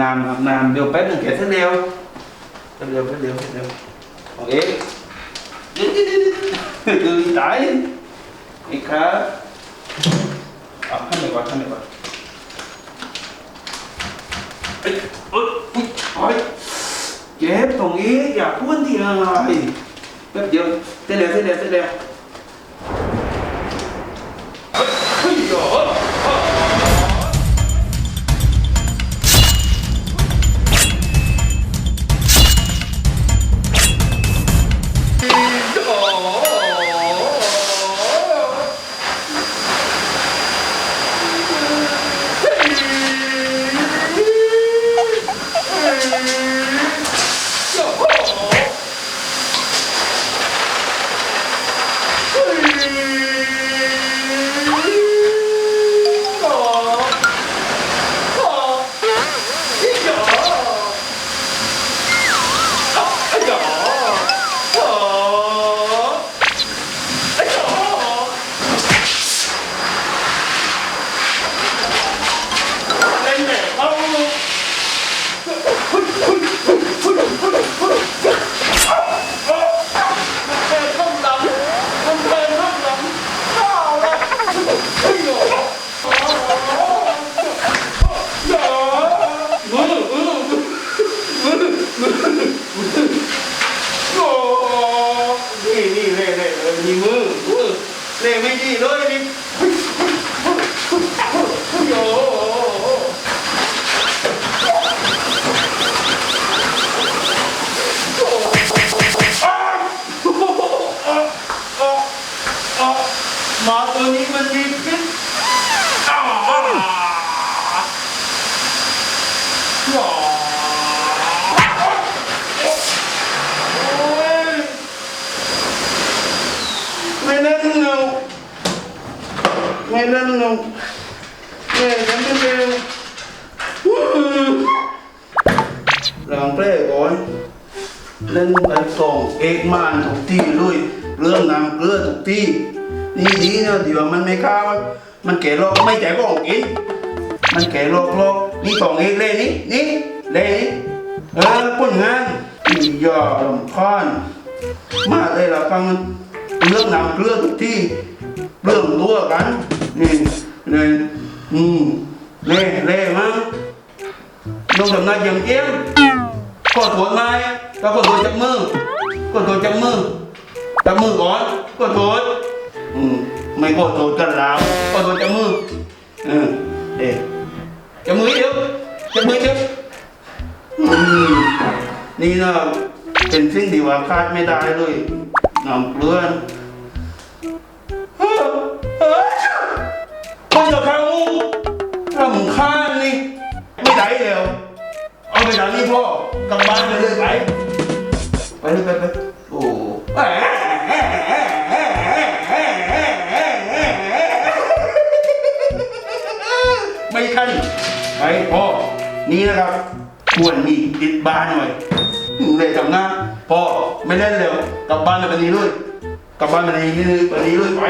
น้ำเดี๋ยวแป๊บนึงแกะเส้นเดียวแป๊บเดียวแป๊บเดียวแป๊บเดียวโนี่นี่เล่เล่เล่มีมือเล่ไม่ดีเลยนี่โยหมาตัวนี้มันมีพิษอ้าวอ้าวหรอโอ้ย ไม่เล่นเงาไม่เล่นเงาเนี่ยฉันเป็นเร็วหลังเปรย์ก่อนเล่นไอ้สองเอกมานทุกที่เลยเรื่องน้ำเกลือทุกที่นี่ดีนะที่ว่ามันไม่ข้าวมันแก่โรคไม่แก่ก็ออกกินมันแก่โรคโรคนี่สองเอกเลยนี่นี่เลยนี่เออผลงานอีหยอดลำคาญมาได้ละฟังมัน เรื่องน้ำเกลือทุกที่เรื่องตัวกันนี่เลยอืมเล่เล่มั้งลงสำนักอย่างเกี้ยมก็ถวนไม้แล้วก็ถวนจากมือก็ถวนจากมือจากมือก่อนก็ถวนอืมไม่ก็ถวนกันแล้วก็ถวนจากมือเออเอ๊ะจากมือเดียวจากมือเดียวอืมนี่นะเป็นสิ่งที่ว่าคาดไม่ได้เลย น้ำเกลือนเฮ้ยเฮ้ยคนจะเข้าถ้ามึงข้านี่ไม่ได้แล้วเอาไปจากนี่พ่อกลับบ้านไปเลยไปไปเลยไปไปโอ้ไม่คันไปพ่อนี่นะครับควรมีติดบ้านหน่อย เลยทำงานพอไม่เล่นแล้วกลับบ้านไปวันนี้เลยกลับบ้านไปวันนี้เลยวันนี้เลยไป